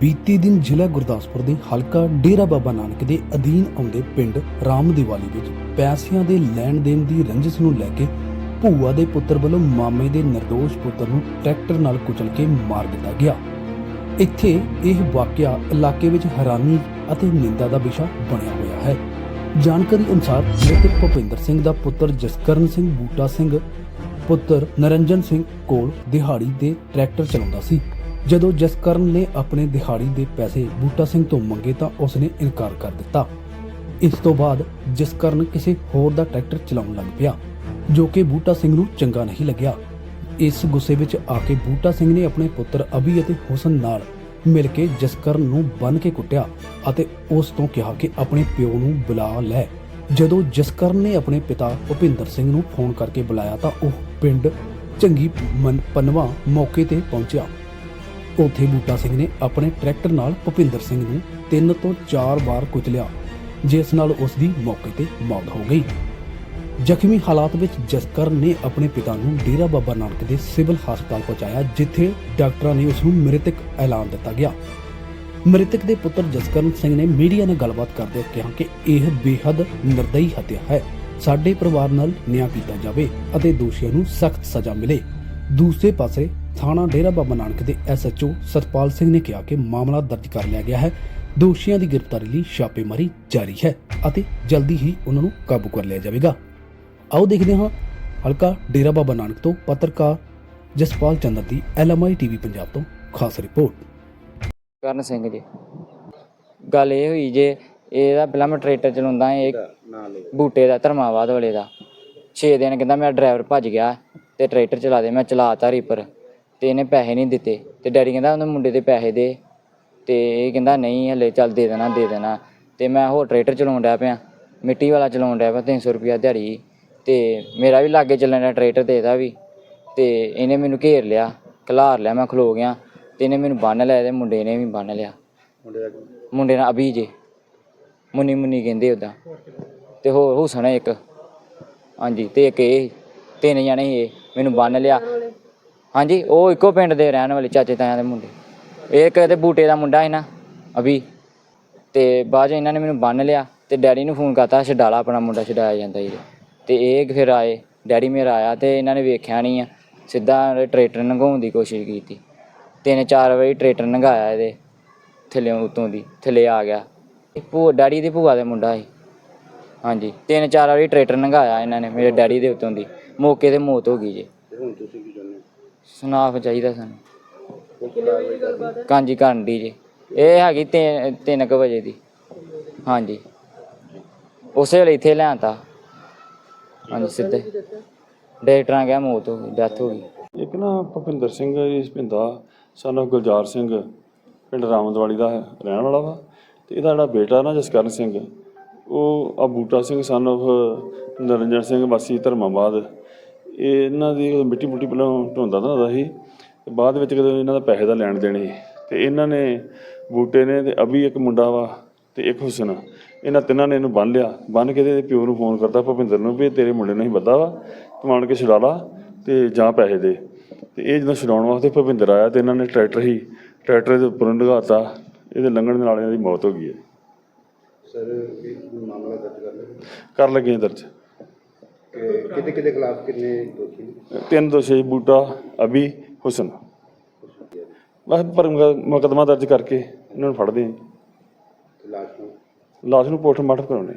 ਬੀਤੀ ਦਿਨ ਜ਼ਿਲ੍ਹਾ ਗੁਰਦਾਸਪੁਰ ਦੇ ਹਲਕਾ ਡੇਰਾ ਬਾਬਾ ਨਾਨਕ ਦੇ ਅਧੀਨ ਆਉਂਦੇ ਪਿੰਡ ਰਾਮ ਦੀਵਾਲੀ ਵਿੱਚ ਪੈਸਿਆਂ ਦੇ ਲੈਣ ਦੇਣ ਦੀ ਰੰਜਿਸ਼ ਨੂੰ ਲੈ ਕੇ ਭੂਆ ਦੇ ਪੁੱਤਰ ਵੱਲੋਂ ਮਾਮੇ ਦੇ ਨਿਰਦੋਸ਼ ਪੁੱਤਰ ਨੂੰ ਟਰੈਕਟਰ ਨਾਲ ਕੁਚਲ ਕੇ ਮਾਰ ਦਿੱਤਾ ਗਿਆ। ਇੱਥੇ ਇਹ ਵਾਕਿਆ ਇਲਾਕੇ ਵਿੱਚ ਹੈਰਾਨੀ ਅਤੇ ਨਿੰਦਾ ਦਾ ਵਿਸ਼ਾ ਬਣਿਆ ਹੋਇਆ ਹੈ। ਜਾਣਕਾਰੀ ਅਨੁਸਾਰ ਮ੍ਰਿਤਕ ਭੁਪਿੰਦਰ ਸਿੰਘ ਦਾ ਪੁੱਤਰ ਜਸਕਰਨ ਸਿੰਘ, ਬੂਟਾ ਸਿੰਘ, ਪੁੱਤਰ ਨਰਿੰਜਨ ਸਿੰਘ ਕੋਲ ਦਿਹਾੜੀ ਦੇ ਟਰੈਕਟਰ ਚਲਾਉਂਦਾ ਸੀ। ਜਦੋਂ ਜਸਕਰਨ ਨੇ ਆਪਣੇ ਦਿਹਾੜੀ ਦੇ ਪੈਸੇ ਬੂਟਾ ਸਿੰਘ ਤੋਂ ਮੰਗੇ ਤਾਂ ਉਸਨੇ ਇਨਕਾਰ ਕਰ ਦਿੱਤਾ। ਇਸ ਤੋਂ ਬਾਅਦ ਜਸਕਰਨ ਕਿਸੇ ਹੋਰ ਦਾ ਟਰੈਕਟਰ ਚਲਾਉਣ ਲੱਗ ਪਿਆ, ਜੋ ਕਿ ਬੂਟਾ ਸਿੰਘ ਨੂੰ ਚੰਗਾ ਨਹੀਂ ਲੱਗਿਆ। ਇਸ ਗੁੱਸੇ ਵਿੱਚ ਆ ਕੇ ਬੂਟਾ ਸਿੰਘ ਨੇ ਆਪਣੇ ਪੁੱਤਰ ਅਭੀ ਅਤੇ ਹੁਸਨ ਨਾਲ ਮਿਲ ਕੇ ਜਸਕਰਨ ਨੂੰ ਬੰਨ ਕੇ ਕੁੱਟਿਆ ਅਤੇ ਉਸ ਤੋਂ ਕਿਹਾ ਕਿ ਆਪਣੇ ਪਿਓ ਨੂੰ ਬੁਲਾ ਲੈ। ਜਦੋਂ ਜਸਕਰਨ ਨੇ ਆਪਣੇ ਪਿਤਾ ਭੁਪਿੰਦਰ ਸਿੰਘ ਨੂੰ ਫੋਨ ਕਰਕੇ ਬੁਲਾਇਆ ਤਾਂ ਉਹ ਪਿੰਡ ਚੰਗੀ ਪਨਵਾ ਮੌਕੇ ਤੇ ਪਹੁੰਚਿਆ। ਉੱਥੇ ਬੂਟਾ ਸਿੰਘ ਨੇ ਆਪਣੇ ਟਰੈਕਟਰ ਨਾਲ ਭੁਪਿੰਦਰ ਸਿੰਘ ਨੂੰ ਤਿੰਨ ਤੋਂ ਚਾਰ ਵਾਰ ਕੁਚਲਿਆ ਜਿਸ ਨਾਲ ਉਸ ਦੀ ਮੌਕੇ ਤੇ ਮੌਤ ਹੋ ਗਈ। ਜ਼ਖਮੀ ਹਾਲਾਤ ਵਿੱਚ ਜਸਕਰ ਨੇ ਆਪਣੇ ਪਿਤਾ ਨੂੰ ਡੇਰਾ ਬਾਬਾ ਨਾਨਕ ਦੇ ਸਿਵਲ ਹਸਪਤਾਲ ਪਹੁੰਚਾਇਆ, ਜਿੱਥੇ ਡਾਕਟਰਾਂ ਨੇ ਉਸ ਨੂੰ ਮ੍ਰਿਤਕ ਐਲਾਨ ਦਿੱਤਾ ਗਿਆ। ਮ੍ਰਿਤਕ ਦੇ ਪੁੱਤਰ ਜਸਕਰਨ ਸਿੰਘ ਨੇ ਮੀਡੀਆ ਨਾਲ ਗੱਲਬਾਤ ਕਰਦੇ ਕਿਹਾ ਕਿ ਇਹ ਬੇਹੱਦ ਨਿਰਦਈ ਹੱਤਿਆ ਹੈ। ਸਾਡੇ ਪਰਿਵਾਰ ਨਾਲ ਨਿਆਂ ਕੀਤਾ ਜਾਵੇ ਅਤੇ ਦੋਸ਼ੀਆਂ ਨੂੰ ਸਖਤ ਸਜ਼ਾ ਮਿਲੇ। ਦੂਸਰੇ ਪਾਸੇ ਥਾਣਾ ਡੇਰਾ ਬਾਬਾ ਨਾਨਕ ਦੇ ਐਸਐਚਓ ਸਤਪਾਲ ਸਿੰਘ ਨੇ ਕਿਹਾ ਕਿ ਮਾਮਲਾ ਦਰਜ ਕਰ ਲਿਆ ਗਿਆ ਹੈ। ਦੋਸ਼ੀਆਂ ਦੀ ਗ੍ਰਿਫਤਾਰੀ ਲਈ ਛਾਪੇਮਾਰੀ ਜਾਰੀ ਹੈ ਅਤੇ ਜਲਦੀ ਹੀ ਉਹਨਾਂ ਨੂੰ ਕਾਬੂ ਕਰ ਲਿਆ ਜਾਵੇਗਾ। ਆਓ ਦੇਖਦੇ ਹਾਂ ਹਲਕਾ ਡੇਰਾ ਬਾਬਾ ਨਾਨਕ ਤੋਂ ਪੱਤਰਕਾਰ ਜਸਪਾਲ ਚੰਦਰ ਦੀ ਐਲਐਮਆਈ ਟੀਵੀ ਪੰਜਾਬ ਤੋਂ ਖਾਸ ਰਿਪੋਰਟ। ਕਰਨ ਸਿੰਘ ਜੀ। ਗੱਲ ਇਹ ਹੋਈ ਜੇ ਇਹਦਾ ਪਹਿਲਾਂ ਮੈਂ ਟਰੈਕਟਰ ਚਲਾਉਂਦਾ ਇਹ ਬੂਟੇ ਦਾ ਧਰਮਾਵਾਦ ਵਾਲੇ ਦਾ। 6 ਦਿਨ ਕਹਿੰਦਾ ਮੇਰਾ ਡਰਾਈਵਰ ਭੱਜ ਗਿਆ ਤੇ ਟਰੈਕਟਰ ਚਲਾ ਦੇ ਮੈਂ ਚਲਾਤਾ ਰੀਪਰ। ਤੇ ਇਹਨੇ ਪੈਸੇ ਨਹੀਂ ਦਿੱਤੇ ਤੇ ਡੈਡੀ ਕਹਿੰਦਾ ਉਹਨੇ ਮੁੰਡੇ ਦੇ ਪੈਸੇ ਦੇ ਤੇ ਇਹ ਕਹਿੰਦਾ ਨਹੀਂ ਹਲੇ ਚੱਲ ਦੇ ਦੇਣਾ ਦੇ ਦੇਣਾ। ਤੇ ਮੈਂ ਹੋਰ ਟਰੈਕਟਰ ਚਲਾਉਣ ਡਿਆ ਪਿਆ ਮਿੱਟੀ ਵਾਲਾ ਚਲਾਉਣ ਡਿਆ ਪਿਆ 300 ਰੁਪਿਆ ਦਿਹਾੜੀ। ਤੇ ਮੇਰਾ ਵੀ ਲਾਗੇ ਚੱਲਣ ਡਿਆ ਟਰੈਕਟਰ ਤੇ ਇਹਦਾ ਵੀ। ਤੇ ਇਹਨੇ ਮੈਨੂੰ ਘੇਰ ਲਿਆ ਖਲਾਰ ਲਿਆ ਮੈਂ ਖਲੋ ਗਿਆ। ਤੇ ਇਹਨੇ ਮੈਨੂੰ ਬੰਨ ਲਿਆ ਤੇ ਮੁੰਡੇ ਨੇ ਵੀ ਬੰਨ ਲਿਆ। ਮੁੰਡੇ ਨਾਲ ਅਭੀ ਜੇ। ਮੁੰਨੀ ਮੁੰਨੀ ਕਹਿੰਦੇ ਉਹਦਾ ਤੇ ਹੋਰ ਹੁਸਨ ਹੈ ਇੱਕ। ਹਾਂਜੀ ਤੇ ਇੱਕ ਇਹ ਤਿੰਨ ਜਣੇ ਸੀ ਇਹ। ਮੈਨੂੰ ਬੰਨ ਲਿਆ। ਹਾਂਜੀ, ਉਹ ਇੱਕੋ ਪਿੰਡ ਦੇ ਰਹਿਣ ਵਾਲੇ ਚਾਚੇ ਤਾਇਆਂ ਦੇ ਮੁੰਡੇ। ਇਹ ਇੱਕ ਬੂਟੇ ਦਾ ਮੁੰਡਾ ਹੈ ਨਾ, ਅਭੀ। ਤੇ ਬਾਅਦ 'ਚ ਇਹਨਾਂ ਨੇ ਮੈਨੂੰ ਬੰਨ ਲਿਆ ਤੇ ਡੈਡੀ ਨੂੰ ਫੋਨ ਕਰਤਾ, ਛਡਾਲਾ ਆਪਣਾ ਮੁੰਡਾ ਛਡਾਇਆ ਜਾਂਦਾ ਜੀ ਤੇ ਇਹ ਫਿਰ ਆਏ, ਡੈਡੀ ਮੇਰਾ ਆਇਆ ਤੇ ਇਹਨਾਂ ਨੇ ਵੇਖਿਆ ਨਹੀਂ ਆ, ਸਿੱਧਾ ਟਰੈਕਟਰ ਲੰਘਾਉਣ ਦੀ ਕੋਸ਼ਿਸ਼ ਕੀਤੀ। ਤਿੰਨ ਚਾਰ ਵਾਰੀ ਟਰੈਕਟਰ ਲੰਘਾਇਆ ਇਹਦੇ, ਥੱਲੇ ਉਤੋਂ ਦੀ, ਥੱਲੇ ਆ ਗਿਆ। ਇਹ ਭੂਆ ਡੈਡੀ ਦੀ ਭੂਆ ਦੇ ਮੁੰਡਾ ਸੀ। ਹਾਂਜੀ, ਤਿੰਨ ਚਾਰ ਵਾਰੀ ਟਰੈਕਟਰ ਲੰਘਾਇਆ ਇਹਨਾਂ ਨੇ ਮੇਰੇ ਡੈਡੀ ਦੇ ਉਤੋਂ ਦੀ, ਮੌਕੇ ਤੇ ਮੌਤ ਹੋ ਗਈ ਜੀ। ਹੁਣ ਤੁਸੀਂ ਕੀ ਚਾਹੁੰਦੇ ਸੁਨਾਫ ਚਾਹੀਦਾ ਸਾਨੂੰ ਕਾਂਜੀ ਕਰਨ ਦੀ ਜੀ। ਇਹ ਹੈਗੀ 3 ਕੁ ਵਜੇ ਦੀ। ਹਾਂਜੀ। ਉਸੇ ਵੇਲੇ ਇੱਥੇ ਲਿਆਂਤਾ। ਹਾਂਜੀ ਸਿੱਧੇ। ਡਾਕਟਰਾਂ ਕਿਹਾ ਮੌਤ ਹੋ ਗਈ ਡੈਥ ਹੋ ਗਈ। ਇੱਕ ਨਾ ਭੁਪਿੰਦਰ ਸਿੰਘ ਇਸ ਪਿੰਦਾ ਸਾਨੂੰ ਗੁਲਜ਼ਾਰ ਸਿੰਘ। ਪਿੰਡ ਰਾਮਦਵਾਲੀ ਦਾ ਹੈ- ਰਹਿਣ ਵਾਲਾ ਵਾ। ਤੇ ਇਹਦਾ ਜਿਹੜਾ ਬੇਟਾ ਨਾ ਜਸਕਰਨ ਸਿੰਘ ਉਹ ਆ ਬੂਟਾ ਸਿੰਘ ਸਨ of ਨਰਿੰਜਨ ਸਿੰਘ ਵਾਸੀ ਧਰਮਾਬਾਦ। ਇਹ ਇਹਨਾਂ ਦੀ ਮਿੱਟੀ ਮੁੱਟੀ ਪਹਿਲਾਂ ਢੋਂਦਾ ਦਾ ਸੀ ਤੇ ਬਾਅਦ ਵਿੱਚ ਕਦੇ ਇਹਨਾਂ ਦਾ ਪੈਸੇ ਦਾ ਲੈਣ ਦੇਣ ਸੀ ਤੇ ਇਹਨਾਂ ਨੇ ਬੂਟੇ ਨੇ ਤੇ ਅਭੀ ਇੱਕ ਮੁੰਡਾ ਵਾ ਤੇ ਇੱਕ ਹੁਸਨ ਇਹਨਾਂ ਤਿੰਨਾਂ ਨੇ ਇਹਨੂੰ ਬੰਨ ਲਿਆ ਬੰਨ ਕੇ ਤੇ ਪਿਓ ਨੂੰ ਫੋਨ ਕਰਤਾ ਭੁਪਿੰਦਰ ਨੂੰ ਵੀ ਤੇਰੇ ਮੁੰਡੇ ਨੂੰ ਹੀ ਬੱਦਾ ਵਾ ਤੂੰ ਆਣ ਕੇ ਛੁਡਾ ਲਾ ਤੇ ਜਾਂ ਪੈਸੇ ਦੇ। ਤੇ ਇਹ ਜਦੋਂ ਛਡਾਉਣ ਵਾਸਤੇ ਭੁਪਿੰਦਰ ਆਇਆ ਤੇ ਇਹਨਾਂ ਨੇ ਟਰੈਕਟਰ ਹੀ ਟਰੈਕਟਰ ਦੇ ਉੱਪਰ ਲਗਾਤਾ ਇਹਦੇ ਲੰਘਣ ਦੇ ਨਾਲ ਇਹਨਾਂ ਦੀ ਮੌਤ ਹੋ ਗਈ ਹੈ। ਸਰ ਇਹ ਮਾਮਲਾ ਦਰਜ ਕਰ ਲਿਆ? ਕਰ ਲੱਗੇ ਦਰਜ। ਤਿੰਨ ਦੋਸ਼ੀ ਬੂਟਾ ਅਬੀ ਹੁਸਨ। ਬਸ ਪਰ ਮੁਕਦਮਾ ਦਰਜ ਕਰਕੇ ਇਹਨਾਂ ਨੂੰ ਫੜਦੇ ਹਾਂ ਲਾਸ਼ ਨੂੰ? ਲਾਸ਼ ਨੂੰ ਪੋਸਟਮਾਰਟਮ ਕਰਾਉਣੇ।